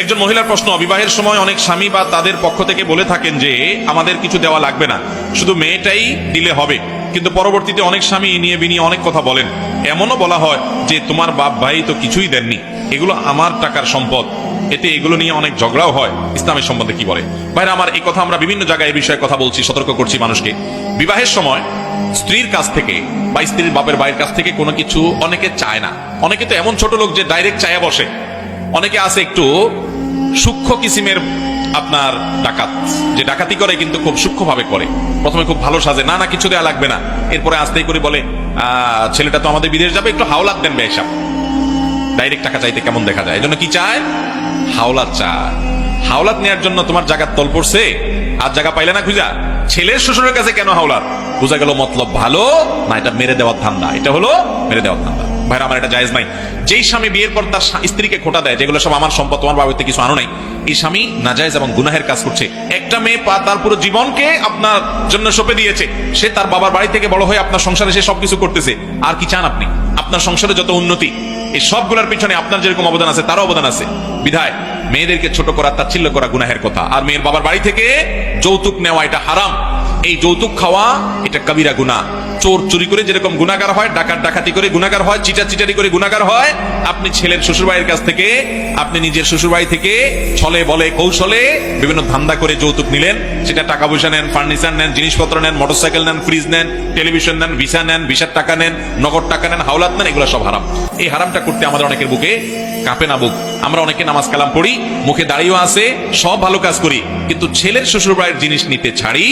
একজন মহিলার প্রশ্ন, বিবাহের সময় অনেক স্বামী বা তাদের পক্ষ থেকে বলে থাকেন যে, আমাদের কিছু দেওয়া লাগবে না। শুধু মেয়েটাই দিলে হবে। কিন্তু পরবর্তীতে অনেক স্বামী নিয়ে বিনিয়ে অনেক কথা বলেন। এমনও বলা হয় যে, তোমার বাপ ভাই তো কিছুই দেননি। এগুলো আমার টাকার সম্পদ। এতে এগুলো নিয়ে অনেক ঝগড়াও হয়। ইসলামের সম্বন্ধে কি বলে? ভাইরা, আমার এই কথা আমরা বিভিন্ন জায়গায় এই বিষয়ে কথা বলছি, সতর্ক করছি মানুষকে। বিবাহের সময় স্ত্রীর কাছ থেকে বা স্ত্রীর বাপের ভাইয়ের কাছ থেকে কোনো কিছু অনেকে চায় না। অনেকে তো এমন ছোট লোক যে, ডাইরেক্ট চায়া বসে। অনেকে আছে একটু সূক্ষ্ম কিসিমের আপনার ডাকাত। যে ডাকাতি করে কিন্তু খুব সূক্ষ্মভাবে করে। প্রথমে খুব ভালো সাজে। না না, কিছু দেওয়া লাগবে না। এরপরে আস্তেই করে বলে ছেলেটা তো আমাদের বিদেশ যাবে, একটু হাওলাত দেন বেশাব ডাইরেক্ট টাকা চাইতে কেমন দেখা যায়? এজন্য কি চায়? হাওলাত চায়। হাওলাত নেওয়ার জন্য তোমার জায়গার তল পড়ছে? আর জায়গা পাইলে না খুঁজা? ছেলের শ্বশুরের কাছে কেন হাওলাত? বোঝা গেল মতলব ভালো, না, এটা মেরে দেওয়ার ধান্দা। এটা হলো মেরে দেওয়ার ধান্দা। ভাইরা, আমার এটা জায়েজ নাই। যেই স্বামী বিয়ের পর তার স্ত্রীকে খোটা দেয়, যেগুলো সব আমার সম্পদ, তোমার বাবিতে কিছু আনো নাই, এই স্বামী নাজায়েজ এবং গুনাহের কাজ করছে। একটা মেয়ে পা তার পুরো জীবনকে আপনার জন্য সঁপে দিয়েছে। সে তার বাবার বাড়ি থেকে বড় হয়ে আপনার সংসারে সে সবকিছু করতেছে। আর কি চান আপনি? আপনার সংসারে যত উন্নতি, এই সবগুলোর পিছনে আপনার যেরকম অবদান আছে, তারও অবদান আছে। বিধায়, মেয়েদেরকে ছোট করা, তাচ্ছিল্য করা গুনাহের কথা। আর মেয়ের বাবার বাড়ি থেকে যৌতুক নেওয়া এটা হারাম। এই যৌতুক খাওয়া, এটা কবিরা গুনা চোর চুরি করে যেরকম গুনাগার হয়, ডাকাত ডাকাতি করে গুনাগার হয়, চিটা চিটারি করে গুনাগার হয়, আপনি ছেলের শ্বশুরবাড়ির কাছ থেকে, আপনি নিজের শ্বশুরবাড়ি থেকে ছলে বলে কৌশলে বিভিন্ন ধান্দা করে যৌতুক নিলেন। সেটা টাকা পয়সা নেন, ফার্নিচার নেন, জিনিসপত্র নেন, মোটরসাইকেল নেন, ফ্রিজ নেন, টেলিভিশন নেন, ভিসা নেন ভিসার টাকা নেন, নগদ টাকা নেন, হাওলাত নেন, এগুলো সব হারাম। এই হারামটা করতে আমাদের অনেকের বুকে কাঁপে না বুক। আমরা অনেকে নামাজ কালাম পড়ি, মুখে দাঁড়িয়েও আছে, সব ভালো কাজ করি, কিন্তু ছেলের শ্বশুরবাড়ির জিনিস নিতে ছাড়ি